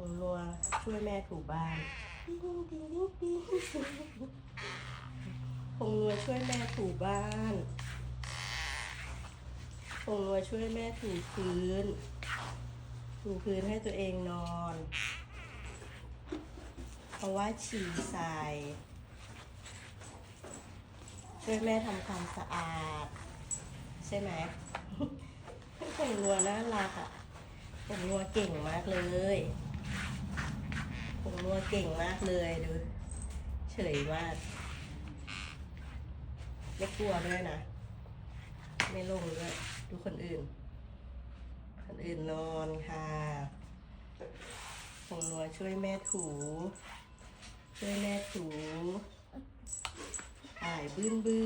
งนัวช่วยแม่ถูบ้านผงนัวช่วยแม่ถูบ้านผงนัวช่วยแม่ถูพื้น ถูพื้นให้ตัวเองนอน เพราะว่าฉี่ใส่ช่วยแม่ทำความสะอาด ใช่ไหมผงนัวน่ารักอะผงนัวเก่งมากเลย ผงนัวเก่งมากเลยดู เฉยมาก ไม่กลัวด้วยนะ ไม่ลงด้วยดูคนอื่น คนอื่นนอนค่ะผงนัวช่วยแม่ถู ช่วยแม่ถูอ่ายบื้นบื้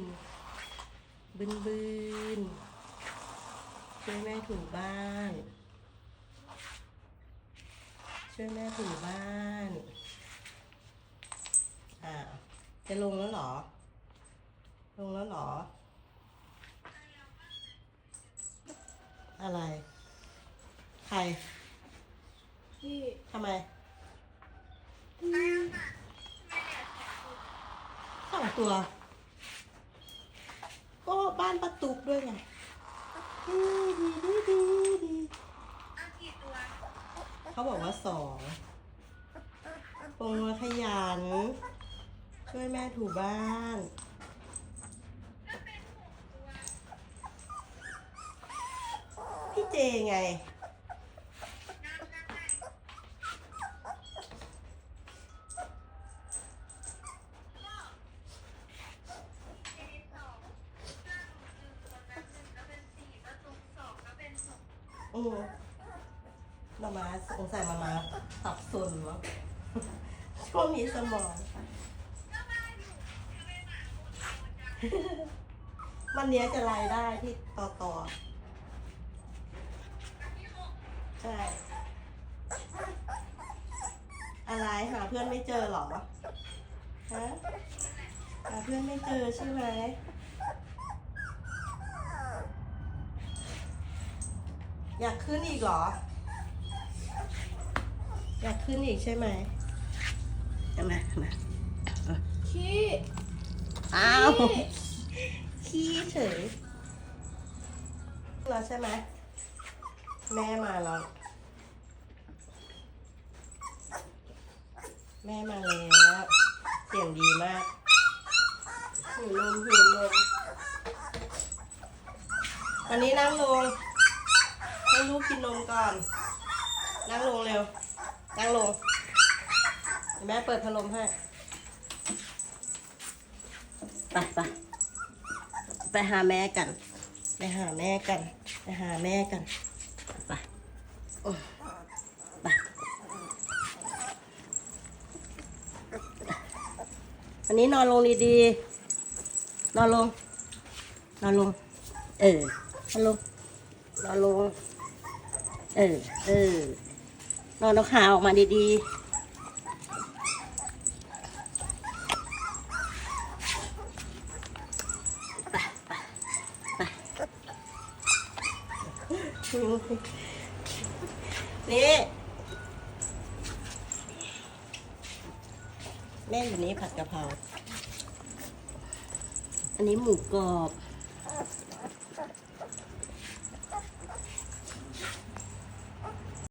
นบื้นบื้นช่วยแม่ถูบ้าน ช่วยแม่ถูบ้านอ่าจะลงแล้วหรอ ลงแล้วหรอ อะไร ใครพี่ทำไมสองตัว ก็บ้านประตุกด้วยไงดีดีดีดี เขาบอกว่าสองปงมาขยัน ช่วยแม่ถูบ้านพี่เจไงเป็นสอ มามาสงสัยมามาสับสนมั้งช่วงนี้สมองก็มาอยู่จะเป็นหมาโคตรโตจังวันเนี้ยจะรายได้ที่ต่อต่อใช่อะไรหาเพื่อนไม่เจอหรอฮะหาเพื่อนไม่เจอใช่ไหมอยากขึ้นอีกเหรอ อยากขึ้นอีกใช่ไหมเอามาเอามาขี้อ้าว ขี้เฉยแล้วใช่ไหมแม่มาแล้ว แม่มาแล้ว เสียงดีมากหิวนมหิวนมวันนี้นั่งลง ให้ลูกกินนมก่อน นั่งลงเร็ว นั่งลงเดี๋ยวแม่เปิดพัดลมให้ไปไปไปหาแม่กัน ไปหาแม่กัน ไปหาแม่กันไปโอ้ยไปอันนี้นอนลงดีๆนอนลง นอนลง เออนอนลงนอนลง เออ เออ นอนเอาขาออกมาดีๆนี่แม่อยู่นี้ผัดกะเพรา อันนี้หมูกรอบ